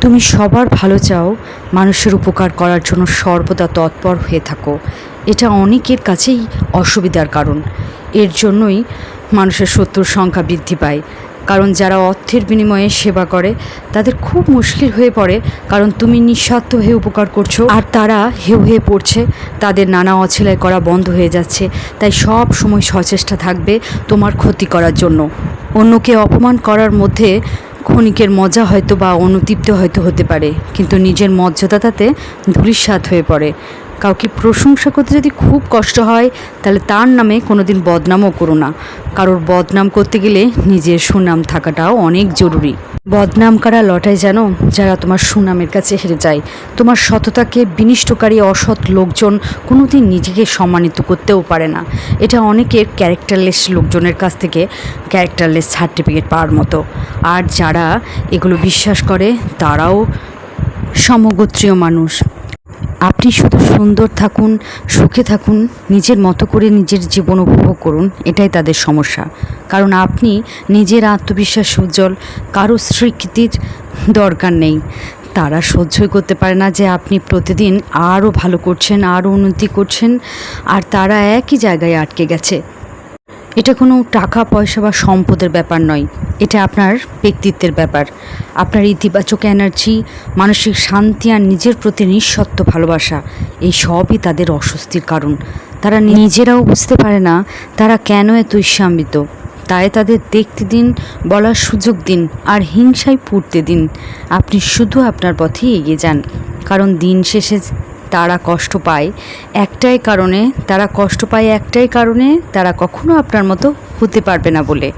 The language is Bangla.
তুমি সবার ভালো চাও, মানুষের উপকার করার জন্য সর্বদা তৎপর হয়ে থাকো। এটা অনেকের কাছেই অসুবিধার কারণ। এর জন্যই মানুষের শত্রুর সংখ্যা বৃদ্ধি পায়। কারণ যারা অর্থের বিনিময়ে সেবা করে, তাদের খুব মুশকিল হয়ে পড়ে। কারণ তুমি নিঃস্বার্থ হয়ে উপকার করছ। আর তারা হেউ হয়ে পড়ছে। তাদের নানা অছিলায় করা বন্ধ হয়ে যাচ্ছে। তাই সব সময় সচেষ্টা থাকবে তোমার ক্ষতি করার জন্য। অন্যকে অপমান করার মধ্যে ক্ষণিকের মজা হয়তো বা অনুতৃপ্ত হয়তো হতে পারে, কিন্তু নিজের মর্যাদা তাতে ধূলিসাৎ হয়ে পড়ে। কাউকে প্রশংসা করতে যদি খুব কষ্ট হয়, তাহলে তার নামে কোনো দিন বদনামও করো না। কারোর বদনাম করতে গেলে নিজের সুনাম থাকাটাও অনেক জরুরি। বদনাম কারা লটায় জানো? যারা তোমার সুনামের কাছে হেরে যায়। তোমার সততাকে বিনিষ্টকারী, অসৎ লোকজন কোনোদিন নিজেকে সম্মানিত করতেও পারে না। এটা অনেকের ক্যারেক্টারলেস লোকজনের কাছ থেকে ক্যারেক্টারলেস সার্টিফিকেট পাওয়ার মতো। আর যারা এগুলো বিশ্বাস করে, তারাও সমগোত্রীয় মানুষ। আপনি শুধু সুন্দর থাকুন, সুখে থাকুন, নিজের মতো করে নিজের জীবন উপভোগ করুন, এটাই তাদের সমস্যা। কারণ আপনি নিজের আত্মবিশ্বাস উজ্জ্বল, কারও স্বীকৃতির দরকার নেই। তারা সহ্যই করতে পারে না যে আপনি প্রতিদিন আরও ভালো করছেন, আরও উন্নতি করছেন, আর তারা একই জায়গায় আটকে গেছে। এটা কোনো টাকা, পয়সা বা সম্পদের ব্যাপার নয়। এটা আপনার ব্যক্তিত্বের ব্যাপার। আপনার ইতিবাচক এনার্জি, মানসিক শান্তি আর নিজের প্রতি নিঃস্বত্ব ভালোবাসা, এই সবই তাদের অস্বস্তির কারণ। তারা নিজেরাও বুঝতে পারে না তারা কেন এত ঈর্ষান্বিত। তাই তাদের দেখতে দিন, বলার সুযোগ দিন আর হিংসায় পুড়তে দিন। আপনি শুধু আপনার পথেই এগিয়ে যান। কারণ দিন শেষে তারা কষ্ট পায় একটাই কারণে, তারা কষ্ট পায় একটাই কারণে, তারা কখনো আপনার মতো হতে পারবে না বলে।